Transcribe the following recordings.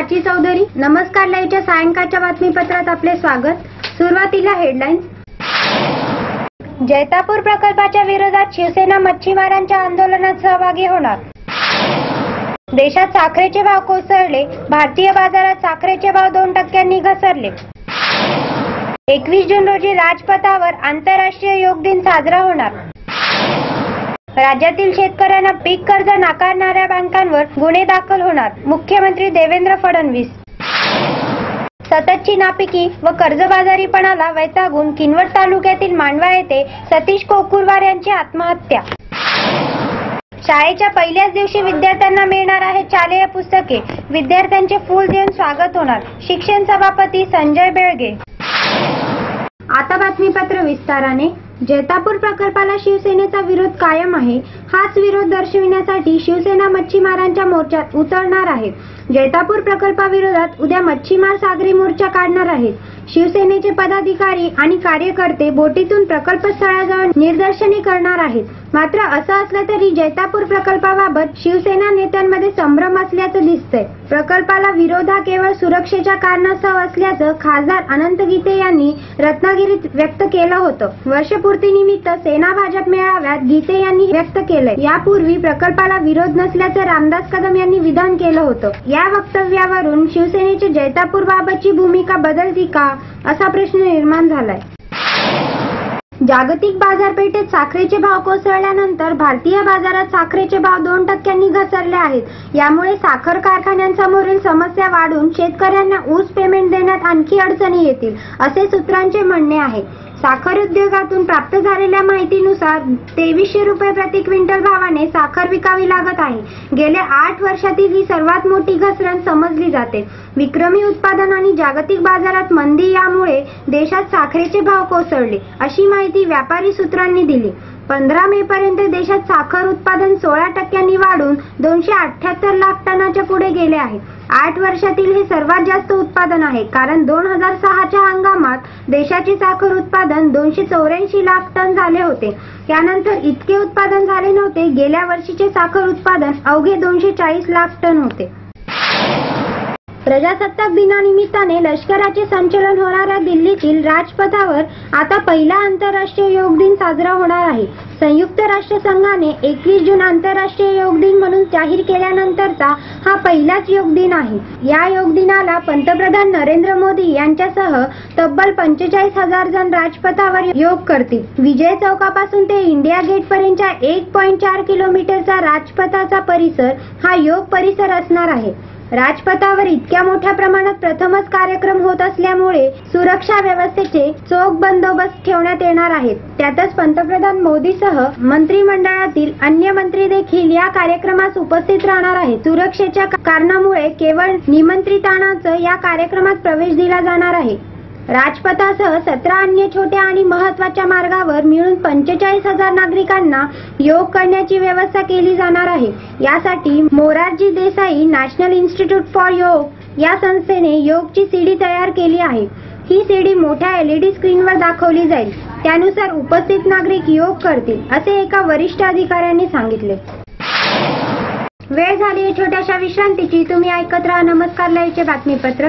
प्राची चौधरी. नमस्कार लाईव्हच्या सायंकाळच्या बातमीपत्रात आपले स्वागत. सुरुवातीला हेडलाईन्स जैतापूर प्रकल्पाच्या विरोधात शिवसेना मच्छीमारांच्या आंदोलनात सहभागी होणार. देशात साखरेचे भाव कोसळले. भारतीय बाजारात साखरेचे भाव दोन टक्क्यांनी घसरले. एकवीस जून रोजी राजपथावर आंतरराष्ट्रीय योग दिन साजरा होणार. राज्यातील शेतकऱ्यांना पीक कर्ज नाकारणाऱ्या बँकांवर गुन्हे दाखल होणार. मुख्यमंत्री देवेंद्र फडणवीस. सततची नापिकी व कर्जबाजारीपणाला वैतागून किनवट तालुक्यातील मांडवा येथे सतीश कोकुरवार यांची आत्महत्या. शाळेच्या पहिल्याच दिवशी विद्यार्थ्यांना मिळणार आहेत शालेय पुस्तके. विद्यार्थ्यांचे फूल देऊन स्वागत होणार. शिक्षण सभापती संजय बेळगे. आता बातमीपत्र विस्ताराने. जैतापूर प्रकल्पाला शिवसेनेचा विरोध कायम आहे. हाच विरोध दर्शविण्यासाठी शिवसेना मच्छीमारांच्या मोर्चात उतरणार आहे. जैतापूर प्रकल्पाविरोधात उद्या मच्छीमार सागरी मोर्चा काढणार आहेत. शिवसेनेचे पदाधिकारी आणि कार्यकर्ते बोटीतून प्रकल्पस्थळाजवळ निदर्शने करणार आहेत. मात्र असं असलं तरी जैतापूर प्रकल्पाबाबत शिवसेना नेत्यांमध्ये संभ्रम असल्याचं दिसतंय. प्रकल्पाला विरोध हा केवळ सुरक्षेच्या कारणास्तव असल्याचं खासदार अनंत गीते यांनी रत्नागिरीत व्यक्त केलं होतं. वर्षपूर्तीनिमित्त सेना भाजप मेळाव्यात गीते यांनी व्यक्त केलंय. यापूर्वी प्रकल्पाला विरोध नसल्याचं रामदास कदम यांनी विधान केलं होतं. या वक्तव्यावरून शिवसेनेची जैतापूर बाबतची भूमिका बदलती का असा प्रश्न निर्माण झालाय. जागतिक बाजारपेठेत साखरेचे भाव कोसळल्यानंतर भारतीय बाजारात साखरेचे भाव दोन टक्क्यांनी घसरले आहेत. यामुळे साखर कारखान्यांसमोरील समस्या वाढून शेतकऱ्यांना ऊस पेमेंट देण्यात आणखी अडचणी येतील असे सूत्रांचे म्हणणे आहे. साखर उद्योगातून प्राप्त झालेल्या माहितीनुसार तेवीसशे रुपये प्रति क्विंटल भावाने साखर विकावी लागत आहे. गेल्या आठ वर्षातील ही सर्वात मोठी घसरण समजली जाते. विक्रमी उत्पादन आणि जागतिक बाजारात मंदी यामुळे देशात साखरेचे भाव कोसळले अशी माहिती व्यापारी सूत्रांनी दिली. पंधरा मे पर्यंत देशात साखर उत्पादन सोळा टक्क्यांनी वाढून दोनशे अठ्याहत्तर लाख टनाच्या पुढे गेले आहे. आठ वर्षातील हे सर्वात जास्त उत्पादन आहे. कारण दोन हजार सहाच्या हंगामात देशाचे साखर उत्पादन दोनशे चौऱ्याऐंशी लाख टन झाले होते. त्यानंतर इतके उत्पादन झाले नव्हते. गेल्या वर्षीचे साखर उत्पादन अवघे दोनशे चाळीस लाख टन होते. प्रजासत्ताक दिनानिमित्ताने लष्कराचे संचलन होणाऱ्या दिल्लीतील राजपथावर आता पहिला आंतरराष्ट्रीय योग दिन साजरा होणार आहे. संयुक्त राष्ट्र संघाने एकवीस जून आंतरराष्ट्रीय योग दिन म्हणून जाहीर केल्यानंतरचा हा पहिलाच योग दिन आहे. या योग दिनाला पंतप्रधान नरेंद्र मोदी यांच्यासह तब्बल पंचेचाळीस हजार जण राजपथावर योग करतील. विजय चौकापासून ते इंडिया गेट पर्यंतच्या एक पॉईंट चार किलोमीटरचा राजपथाचा परिसर हा योग परिसर असणार आहे. राजपथावर इतक्या मोठ्या प्रमाणात प्रथमच कार्यक्रम होत असल्यामुळे सुरक्षा व्यवस्थेचे चोख बंदोबस्त ठेवण्यात येणार आहेत. त्यातच पंतप्रधान मोदीसह मंत्रिमंडळातील अन्य मंत्री देखील या कार्यक्रमास उपस्थित राहणार आहेत. सुरक्षेच्या कारणामुळे केवळ निमंत्रितांनाच या कार्यक्रमात प्रवेश दिला जाणार आहे. राजपथासह सतरा अन्य छोट्या आणि महत्त्वाच्या मार्गावर मिळून पंचेचाळीस हजार नागरिकांना योग करण्याची व्यवस्था केली जाणार आहे. यासाठी Morarji Desai national institute for Yoga या संस्थेने योगची सीडी तयार केली आहे. ही सीडी मोठ्या एलईडी स्क्रीनवर दाखवली जाईल. त्यानुसार उपस्थित नागरिक योग करतील असे एका वरिष्ठ अधिकाऱ्यांनी सांगितले. वेळ झाली छोट्याशा विश्रांतीची. तुम्ही ऐकत राहा नमस्कार लाईव्हचे बातमीपत्र.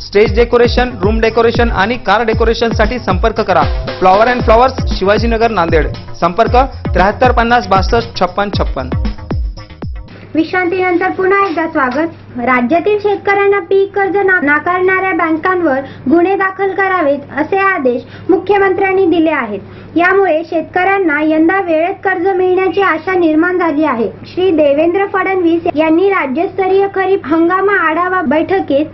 स्टेज डेकोरेशन रूम डेकोरेशन आणि कार डेकोरेशनसाठी संपर्क करा. Flower and flowers Shivajinagar Nanded. संपर्क त्र्याहत्तर पन्नास बासष्ट छप्पन छप्पन. विश्रांतीनंतर पुन्हा एकदा स्वागत. राज्यातील शेतकऱ्यांना पीक कर्ज ना- नाकारणाऱ्या बँकांवर गुन्हे दाखल करावेत असे आदेश मुख्यमंत्र्यांनी दिले आहेत. यामुळे शेतकऱ्यांना यंदा वेळेत कर्ज मिळण्याची आशा निर्माण झाली आहे. श्री देवेंद्र फडणवीस यांनी राज्यस्तरीय खरीप हंगामा आढावा बैठकीत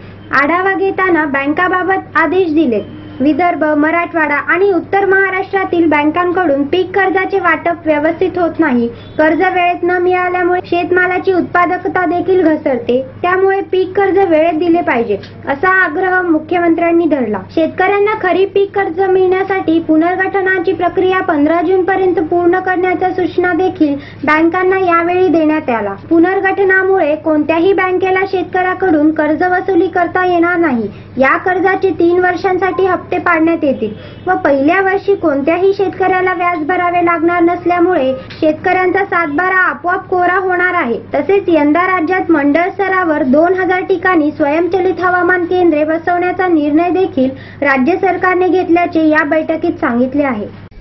आढावा घेताना बँकाबाबत आदेश दिले. विदर्भ मराठवाडा आणि उत्तर महाराष्ट्रातील बँकांकडून पीक कर्जाचे वाटप व्यवस्थित होत नाही. कर्ज वेळेत न मिळाल्यामुळे शेतमालाची उत्पादकता देखील घसरते. त्यामुळे पीक कर्ज वेळेत दिले पाहिजे असा आग्रह मुख्यमंत्र्यांनी धरला. शेतकऱ्यांना खरीप पीक कर्ज मिळण्यासाठी पुनर्गठनाची प्रक्रिया पंधरा जून पर्यंत पूर्ण करण्याच्या सूचना देखील बँकांना यावेळी देण्यात आला पुनर्गठनामुळे कोणत्याही बँकेला शेतकऱ्याकडून कर्ज वसुली करता येणार नाही. या कर्जाचे तीन वर्षांसाठी हप्ते पाडण्यात येतील. व पहिल्या वर्षी कोणत्याही शेतकऱ्याला व्याज भरावे लागणार नसल्यामुळे शेतकऱ्यांचा सातबारा आपोआप कोरा होणार आहे. तसेच यंदा राज्यात मंडळ स्तरावर दोन हजार ठिकाणी स्वयंचलित हवामान केंद्रे बसवण्याचा निर्णय देखील राज्य सरकारने घेतल्याचे या बैठकीत सांगितले आहे.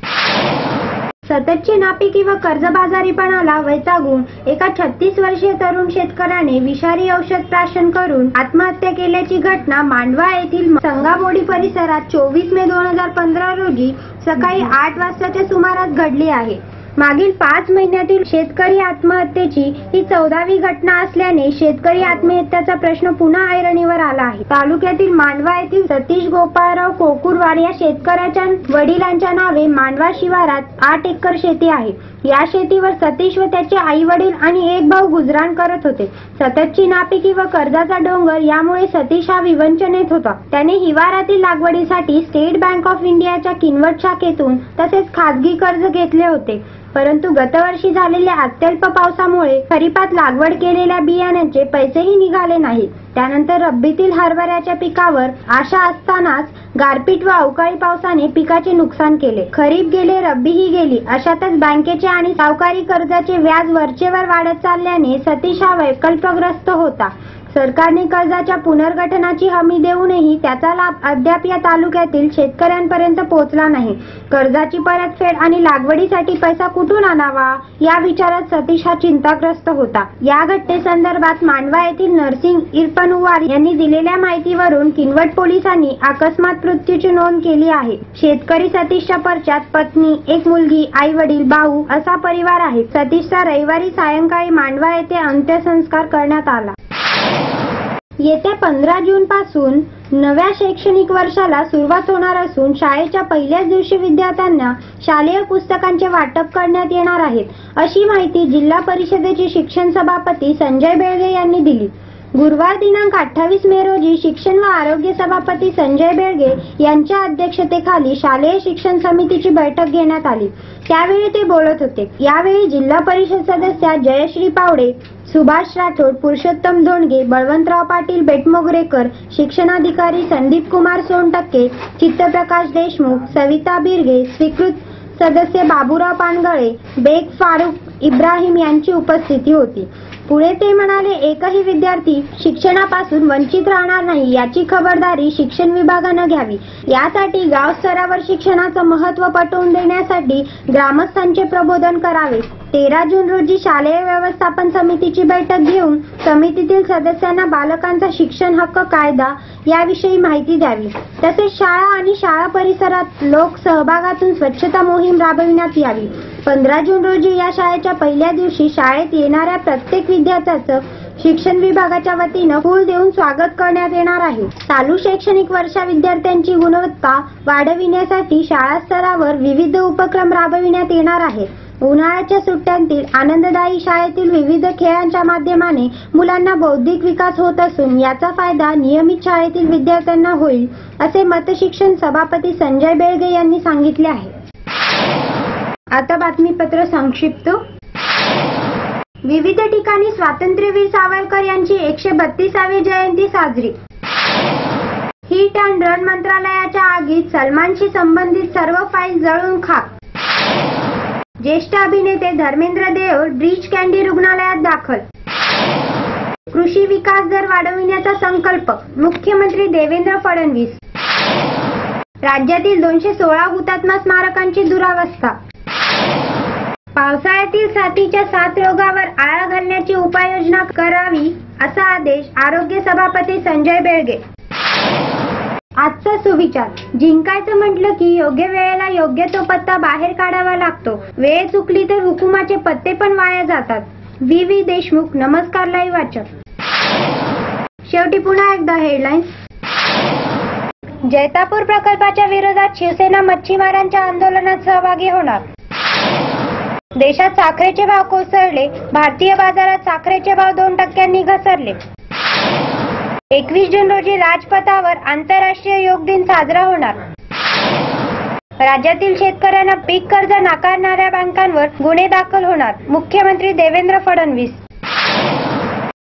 सततची नापिकी व कर्जबाजारीपणाला वैतागून एका छत्तीस वर्षीय तरुण शेतकऱ्याने विषारी औषध प्राशन करून आत्महत्या केल्याची घटना मांडवा येथील संगाबोडी परिसरात चोवीस मे दोन हजार पंधरा रोजी सकाळी आठ वाजताच्या सुमारास घडली आहे. मागील पाच महिन्यातील शेतकरी आत्महत्येची ही चौदावी घटना असल्याने शेतकरी आत्महत्याचा प्रश्न पुन्हा ऐरणीवर आला आहे. तालुक्यातील मांडवा येथील सतीश गोपाळराव कोकुरवार या शेतकऱ्याच्या वडिलांच्या नावे मांडवा शिवारात आठ एकर शेती आहे. या शेतीवर सतीश व त्याचे आई वडील आणि एक भाऊ गुजराण करत होते. सततची नापिकी व कर्जाचा डोंगर यामुळे सतीश हा विवंचनेत होता. त्याने हिवारातील लागवडीसाठी स्टेट बँक ऑफ इंडियाच्या किनवट शाखेतून तसेच खाजगी कर्ज घेतले होते. परंतु गतवर्षी झालेल्या अत्यल्प पावसामुळे खरीपात लागवड केलेल्या बियाण्यांचे पैसेही निघाले नाहीत. त्यानंतर रब्बीतील हरभऱ्याच्या पिकावर आशा असतानाच गारपीट व अवकाळी पावसाने पिकाचे नुकसान केले. खरीप गेले रब्बी ही गेली अशातच बँकेचे आणि सावकारी कर्जाचे व्याज वरचेवर वाढत चालल्याने सतीश हा वैकल्पग्रस्त होता. सरकारने कर्जाच्या पुनर्गठनाची हमी देऊनही त्याचा लाभ अद्याप या तालुक्यातील शेतकऱ्यांपर्यंत पोहोचला नाही. कर्जाची परतफेड आणि लागवडीसाठी पैसा कुठून आणावा? या विचारात सतीश हा चिंताग्रस्त होता. या घटनेसंदर्भात मांडवा येथील नर्सिंग इरपनुवार उवार यांनी दिलेल्या माहितीवरून किनवट पोलिसांनी अकस्मात मृत्यूची नोंद केली आहे. शेतकरी सतीशच्या पर्चात पत्नी एक मुलगी आई वडील भाऊ असा परिवार आहे. सतीशचा रविवारी सायंकाळी मांडवा येथे अंत्यसंस्कार करण्यात आला. येत्या पंधरा जून पासून नव्या शैक्षणिक वर्षाला सुरुवात होणार असून शाळेच्या पहिल्याच दिवशी विद्यार्थ्यांना शालेय पुस्तकांचे वाटप करण्यात येणार आहेत अशी माहिती जिल्हा परिषदेचे शिक्षण सभापती संजय बेळगे यांनी दिली. गुरुवार दिनांक अठ्ठावीस मे रोजी शिक्षण व आरोग्य सभापती संजय बेळगे यांच्या अध्यक्षतेखाली शालेय शिक्षण समितीची बैठक घेण्यात आली. त्यावेळी ते बोलत होते. यावेळी जिल्हा परिषद सदस्या जयश्री पावडे सुभाष राठोड पुरुषोत्तम धोंडगे बळवंतराव पाटील बेटमोगरेकर शिक्षणाधिकारी संदीप कुमार सोनटक्के चित्तप्रकाश देशमुख सविता बिरगे स्वीकृत सदस्य बाबूराव पानगळे बेग फारुख इब्राहिम यांची उपस्थिती होती. पुढे ते म्हणाले एकही विद्यार्थी शिक्षणापासून वंचित राहणार नाही याची खबरदारी शिक्षण विभागानं घ्यावी. यासाठी गाव स्तरावर शिक्षणाचं महत्त्व पटवून देण्यासाठी ग्रामस्थांचे प्रबोधन करावे. तेरा जून रोजी शालेय व्यवस्थापन समितीची बैठक घेऊन समितीतील सदस्यांना बालकांचा शिक्षण हक्क कायदा याविषयी माहिती द्यावी. तसेच शाळा आणि शाळा परिसरात लोक सहभागातून स्वच्छता मोहीम राबविण्यात यावी. पंधरा जून रोजी या शाळेच्या पहिल्या दिवशी शाळेत येणाऱ्या प्रत्येक विद्यार्थ्याचं शिक्षण विभागाच्या वतीनं फूल देऊन स्वागत करण्यात येणार आहे. चालू शैक्षणिक वर्षा विद्यार्थ्यांची गुणवत्ता वाढविण्यासाठी शाळा स्तरावर विविध उपक्रम राबविण्यात येणार आहेत. उन्हाळ्याच्या सुट्ट्यांतील आनंददायी शाळेतील विविध खेळांच्या माध्यमाने मुलांना बौद्धिक विकास होत असून याचा फायदा नियमित शाळेतील विद्यार्थ्यांना होईल असे मतशिक्षण सभापती संजय बेळगे यांनी सांगितले आहे. आता बातमीपत्र संक्षिप्त. विविध ठिकाणी स्वातंत्र्यवीर सावरकर यांची एकशे बत्तीसावी जयंती साजरी. हिट अँड रन मंत्रालयाच्या आगीत सलमानशी संबंधित सर्व फाईल जळून खाक ज्येष्ठ अभिनेते धर्मेंद्र देव ब्रीच कँडी रुग्णालयात दाखल. कृषी विकास दर वाढविण्याचा संकल्प मुख्यमंत्री देवेंद्र फडणवीस. राज्यातील दोनशे सोळा हुतात्मा स्मारकांची दुरावस्था. पावसाळ्यातील साथीच्या साथ रोगावर आळा घालण्याची उपाययोजना करावी असा आदेश आरोग्य सभापती संजय बेळगे. आजचा सुविचार. जिंकायचं म्हटलं की योग्य वेळेला योग्य तो पत्ता बाहेर काढावा लागतो. वेळ चुकली तर हुकुमाचे पत्ते पण वाया जातात. व्ही. व्ही. देशमुख नमस्कार लाईव्ह वाचक शेवटी पुन्हा एकदा हेडलाईन्स जैतापूर प्रकल्पाच्या विरोधात शिवसेना मच्छीमारांच्या आंदोलनात सहभागी होणार. देशात साखरेचे भाव कोसळले. भारतीय बाजारात साखरेचे भाव दोन टक्क्यांनी घसरले. एकवीस जून रोजी राजपथावर आंतरराष्ट्रीय योग दिन साजरा होणार. राज्यातील शेतकऱ्यांना पीक कर्ज नाकारणाऱ्या बँकांवर गुन्हे दाखल होणार. मुख्यमंत्री देवेंद्र फडणवीस.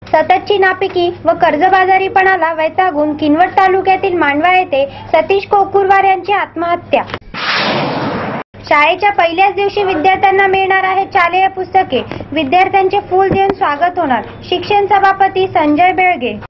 सततची नापिकी व कर्जबाजारीपणाला वैतागून किनवट तालुक्यातील मांडवा येथे सतीश कोकुरवार यांची आत्महत्या. शाळेच्या पहिल्याच दिवशी विद्यार्थ्यांना मिळणार आहेत शालेय पुस्तके. विद्यार्थ्यांचे फूल देऊन स्वागत होणार. शिक्षण सभापती संजय बेळगे.